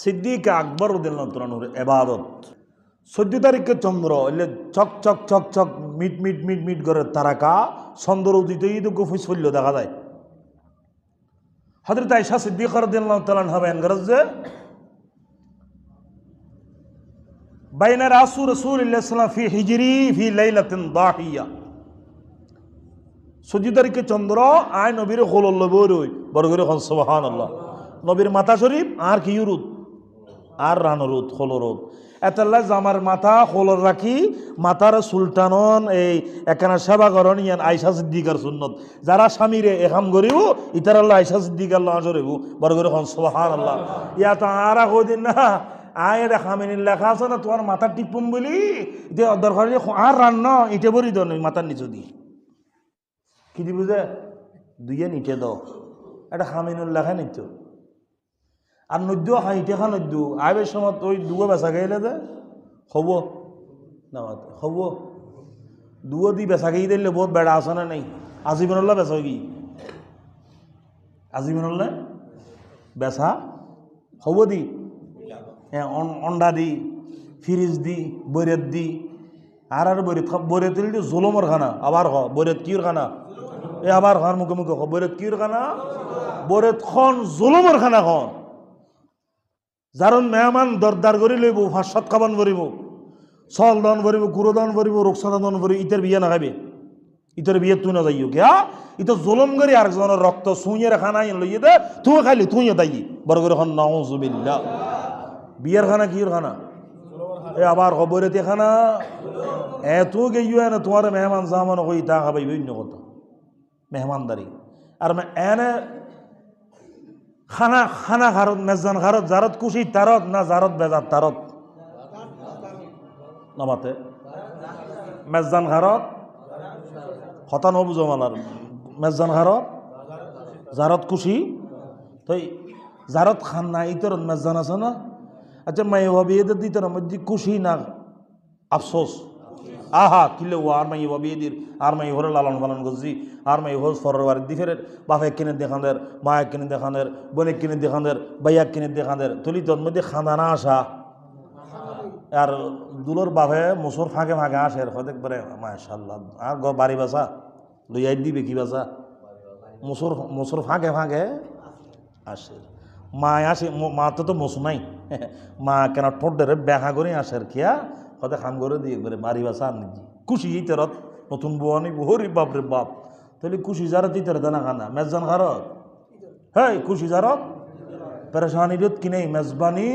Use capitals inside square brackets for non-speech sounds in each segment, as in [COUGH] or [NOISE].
সিদ্দিক আকবর উদ্দিনুর এবাদত। চোদ্দ তারিখে চন্দ্র, এলে চক চক চক চক মিট মিট মিট মিট করে তারাকা, চন্দ্র উদিত ঈদ গুফি চল্য দেখা যায়। হজরত আইসা সিদ্দিক রদিল্লাহ তালান হবেন গরজ যে, বাইনা রাসু রসুল ইসলাম ফি হিজরি ফি লাইলাতিন দাহিয়া। চোদ্দ তারিখে চন্দ্র, আয় নবীর হোল বই বরগরে খন সুবহান আল্লাহ নবীর মাথা শরীফ, আর কি রুদ আর রানরুদ হলরুদ এতাল্লা জামার মাথা হলর রাখি মাথার সুলতানন, এই একানা সেবা করন, ইয়ান আইসা সিদ্দিকার সুন্নত। যারা স্বামীরে এখাম করিব, ইতার আল্লাহ আইসা সিদ্দিকার আল্লাহ জরিব বড় করে হন সোহান আল্লাহ ইয়া তো আর কদিন না আয় এটা খামিনীর লেখা আছে না, তোমার মাথা টিপুম বলি? এটা দরকার আর রান্ন, ইটে বরি দন মাথার নিচু দি। কি দিব যে? দুইয়ে নিটে দাও এটা খামিনুর লেখা নিত আর নদ্য হাঁহিতে খা নদ্য। আইবের সময় ওই দুগো বেচা গেলে দে। হব। না হব। দুগো দি বেচা গিয়ে দিলে বহুত বেড়া আছে না নাই? আজীবনল্লা বেচা কি? আজীবনল্লা বেচা হব দি। হ্যাঁ অন্ডা দি ফ্রিজ দি বৈরেত দি। আর আর বৈরেত বৈরেত দিলে জোলমর খানা। আবার হ বৈরেত কির খানা? এ আবার খান মুখে মুখে হ বৈরেত কির খানা? বৈরেত খন জোলমর খানা খন। যারণ মেহমান দরদার করে লইব ফাঁসত খাবান ভরিব চল দান ভরিব, গুঁড়ো দান ভরিব রোকসাদা দান ভরিব, ইটার বিয়ে না খাবে ইটার বিয়ে তুই না যাইও কে ইতো জলম করি আরেকজনের রক্ত সুইয়ের খানা লইয়ে দে তুই খাইলি তুই দাই বড় করে খন নাউজুবিল্লাহ। বিয়ের খানা কির খানা? এ, আবার খবরেতে খানা? এ, তুই গেইও না তোমার মেহমান জামান কই তা খাবাই অন্য কথা। মেহমানদারি। আর এনে খানা খানা খারত মেজান খারত জারত কুশি তারত না জারত বেজার তারত নামাতে। মেজান খারত হতা নবুজো মালার মেজান খারত জারত কুশি তই জারত খান না ইতরত মেজান আছে না? আচ্ছা মাই ভাবি এদের দিতর মধ্যে কুশি না আফসোস আহা কিলে ও আর মাই বাবিয়েদির আর মাই হরে লালন পালন করছি, আর মাই হোস ফরের বাড়ির দিফের বাপে কিনে দেখানের মায়ে কিনে দেখানের বোনে কিনে দেখানের বাইয়া কিনে দেখানের তুলি তোর মধ্যে খানা আসা। আর দুলোর বাপে মুসুর ফাঁকে ফাঁকে আসে হয়তো একবারে মাশাল্লাহ আর বাড়ি বাসা লইয়াই দিবে কি বাসা? মুসুর মুসুর ফাঁকে ফাঁকে আসে। মা আসে, মা তো তো মসু নাই, [LAUGHS] মা কেন ঠোঁট ব্যাখা করে আসে আর কিয়া হয়তো খান করে দিয়ে একবারে আর নাকি খুশি এই তেরত, নতুন বউ আনি হরি বাপ রে বাপ। তাহলে খুশি যারা দিতে না খানা মেজান খারত? হ্যাঁ খুশি যারত? পরেশানি রত কি নেই, মেজবানি।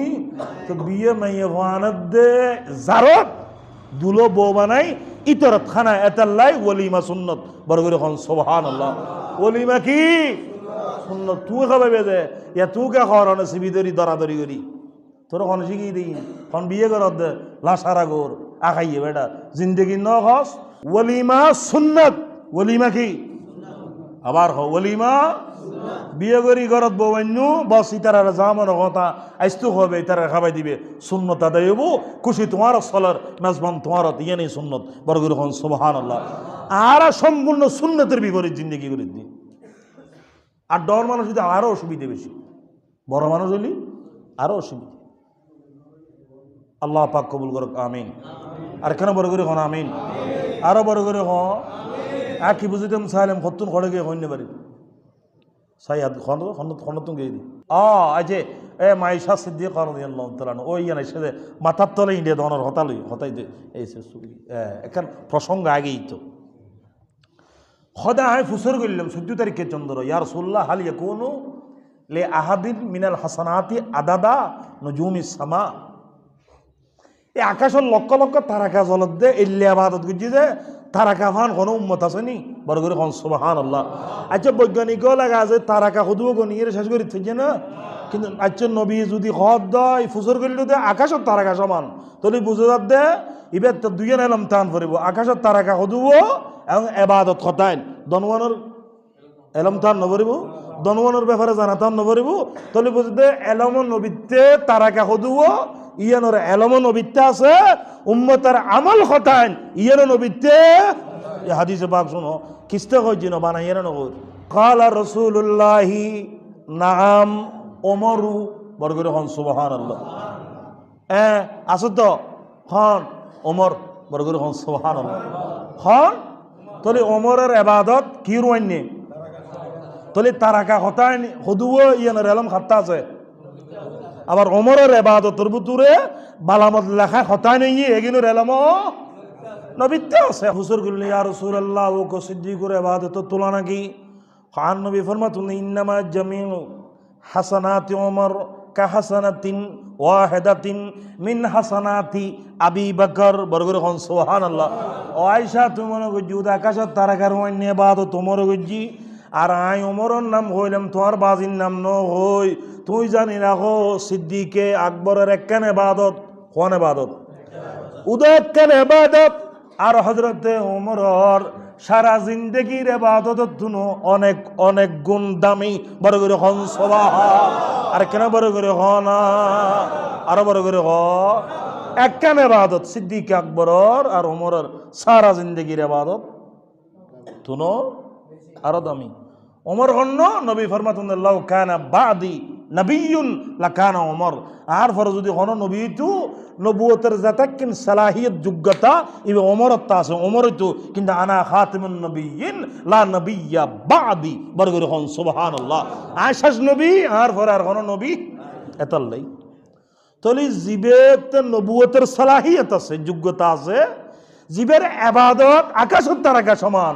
তো বিয়ে মাইয়ে ভানত দে জারত দুলো বউ বানাই ইতরত খানা এতাল্লাই ওলিমা সুন্নত। বড় করে খন সোহান আল্লাহ ওলিমা কি? সুন্নত। তুই খাবে বেদে। ইয়া তুই কে খাওয়ার অনেক সিবি ধরি, দরাদরি করি। তোর খন শিখি দিই। খন বিয়ে করত দে লাসারা গোর। আখাইয়ে বেটা। জিন্দগি ন খস ওলিমা সুন্নত। ওলিমা কি? আবার হ, ওলিমা বিয়ে করি ঘরত বৌন্য, বস ইতার জামন কথা। আইস্তু হবে ইতারা খাবাই দিবে। আদায় হব খুশি তোমার সলার, মেজবান তোমার ইয়ে নেই সুন্নত। বরগুর হন সুবহান আল্লাহ আর সম্পূর্ণ সুন্নতের বিপরীত জিন্দগি করে দি। আর ডর মানুষ যদি আরও অসুবিধে বেশি। বড় মানুষ হলি আরও অসুবিধা। আল্লাহ পাক কবুল করক, আমিন। আর কেন বড় করে হন, আমিন? আরও বড় করে হ আর কি বুঝিতাম চাইলাম সত্তর খড়ে গিয়ে হইনে পারি চাই হাত খন্ড খন্ডতুন গিয়ে দি। অ আজে এ মাইশা সিদ্ধি করো দিয়ে তালানো ওই সে মাথার তলে ইন্ডিয়া দনের হতালই হতাই দে এই এখান প্রসঙ্গ আগেই তো। সদা হাই ফুসর করলাম চোদ্দ তারিখে চন্দ্র। ইয়ার সোল্লাহ হাল কোনো লে আহাদিন মিনাল হাসানাতি আদাদা নজুমি সামা। এই আকাশের লক্ষ লক্ষ তারাকা জলত দে এল্লে আবাদত গুজি দে, তারাকা ফান কোনো উম্মত আছে নি? বড় করে খন সুবাহান আল্লাহ আচ্ছা বৈজ্ঞানিকও লাগা আছে, তারাকা সদুও গনিয়ে শেষ করে থাকছে না? কিন্তু আচ্ছা নবী যদি হদ দয়, ফুসর করলে দে আকাশের তারাকা সমান। তাহলে বুঝে যাত দে ইবের তো দুইজন এলাম টান ফুরিব আকাশের তারাকা সদুও এবং এবাদত খতাইন। দনওয়ানোর এলম তান নবরিব দনওয়ানোর ব্যাপারে জানা তান নবরিব তাহলে বুঝতে এলম নবীতে তারাকা সদুও ইয়ানোর এলম নবীতে আছে, উম্মতার আমল খতাইন ইয়ানো নবীতে, এই হাদিসে বাক শুনো, কিস্তে কইছি না বানাই এর নগর। কালা রসুল্লাহি নাম ওমরু। বড় করে হন সুবহান আল্লাহ হ্যাঁ আসো তো? হন, ওমর। বড় করে হন সুবহান আল্লাহ হন? তাহলে ওমরের এবাদত কি রুয়াইনি তাহলে তারাকা হতায় হদুও ইয়ানের এলম খাত্তা আছে। আবার ওমরের এবাদতর ভিতরে বালামত লেখা হতায় নেই এগিনুর এলম নবীতে আছে। হুসুর গুলি আর রসুল আল্লাহ ও কো সিদ্দিকুর এবাদত তোলা নাকি? খান নবী ফরমাতুন, ইন্নামা জামিউ হাসানাতি ওমর কাহাসানাতিন ওয়াহেদাতিন মিন হাসানাতি আবি বকর। বরগর খন সুবহানাল্লাহ। ও আয়েশা তুমি মনে করছি উদা আকাশত তারাকার অন্য এবাদত তোমার করছি আর আই ওমরের নাম হইলাম তোমার বাজির নাম ন হই তুই জানি রাখো সিদ্দিকে আকবরের একখান এবাদত কোন এবাদত উদয়কান এবাদত আর হজরতে ওমরর সারা জিন্দগির এবাদত তুনো অনেক অনেক গুণ দামি। বড় করে হন সবাহ আর কেন বড় করে হ না আরও বড় করে হ। একখান এবাদত সিদ্দিক আকবরর আর ওমরর সারা জিন্দগির এবাদত তুনো আরও দামি। ওমর হন্য নবী ফরমাতুল্লাহ কানা বাদি নবীন লাকানা ওমর। আর পরে যদি হন নবী তু নবুয়তের জাতাকিন সালাহিয়ত যোগ্যতা ইবে ওমরত আছে ওমর তো কিন্তু আনা খাতিমুন নবীন লা নবিয়্যা বাদি। বরগরে হন, সুবহানাল্লাহ। আশাস নবী, আর পরে আর হন নবী এতাল্লাই তাহলে জীবের নবুয়তের সালাহিয়ত আছে যোগ্যতা আছে, জীবের আবাদত আকাশত তারাকা সমান।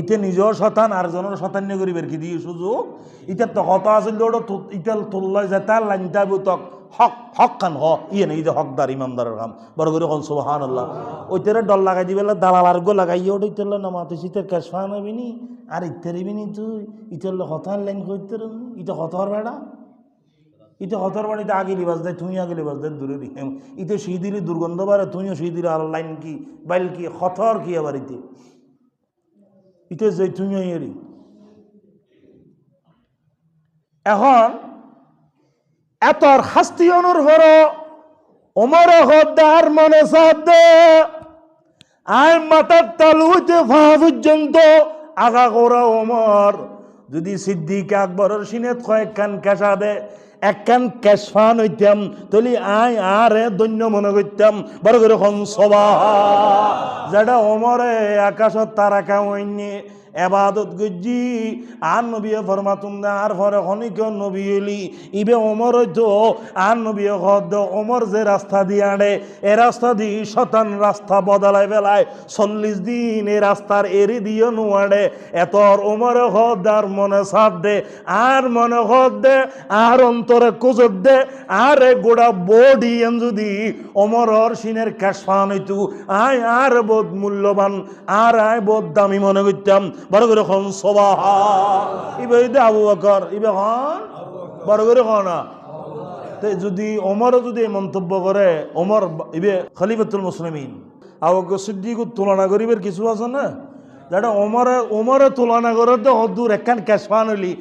ইতে নিজের শতান আর জনের শতান্য করিবের কি দিয়ে সুযোগ? ইতে তো হত আছিল ওটা ইতাল তুল্লয় যেতা লাইনটা বুতক হক হক খান হ। ইয়ে নেই যে হকদার ইমানদারের কাম। বড় করে হন সুবহান আল্লাহ ওইটারে ডল লাগাই দিবে দালাল আর গো লাগাই ওটা ইতাল না মাতে শীতের ক্যাশ ফান হবি নি, আর ইত্যাদি বিনি তুই। ইতাল হতার লাইন করতে ইটা হতার বেড়া। ইতে হতর বাড়িতে আগে লিবাস দেয়, তুই আগে লিবাস দেয় দূরে দিকে ইতে সেই দিলে দুর্গন্ধ বাড়ে, তুইও সেই দিলে আর লাইন কি, বাইল কি, হতর কি আবার তুইও এরি এখন এতর শাস্তি অনুর ওমর হদ্দার মনে সাধ্য আয় মাথার তালু হইতে ফা পর্যন্ত আগা করা ওমর যদি সিদ্দিক আকবরের সিনেত কয়েকখান কেসা দে একখান কেশফান হইতাম, তলি আই আরে দৈন্য মনে করতাম বড় করে সবা যেটা অমরে আকাশত তারাকা হইনি এবাদত গজ্জি। আর নবী ফরমাতুম দে আর ফরে খনিক নবী এলি। ইবে ওমর হইতো আর নবী হদ ওমর যে রাস্তা দিয়ে আনে, এ রাস্তা দি শতান রাস্তা বদলাই বেলায়। চল্লিশ দিন এই রাস্তার এরি দিয়ে নোয়াড়ে এতর ওমর হদ আর মনে সাথ দে, আর মনে হদ দে, আর অন্তরে কুজত দে। আর এ গোড়া বডি যদি ওমরর সিনের কাশফান হইতু আয়, আর বোধ মূল্যবান, আর আয় বোধ দামি মনে করতাম। ইবে যদি ওমরও যদি মন্তব্য করে, ওমর ইবে খলিফাতুল মুসলিমিন। আবু সিদ্দিক তুলনা করিবের কিছু আছে না? যেটা ওমরে ওমরে তুলনা করে তো অদূর একখান ক্যাশফান হইলি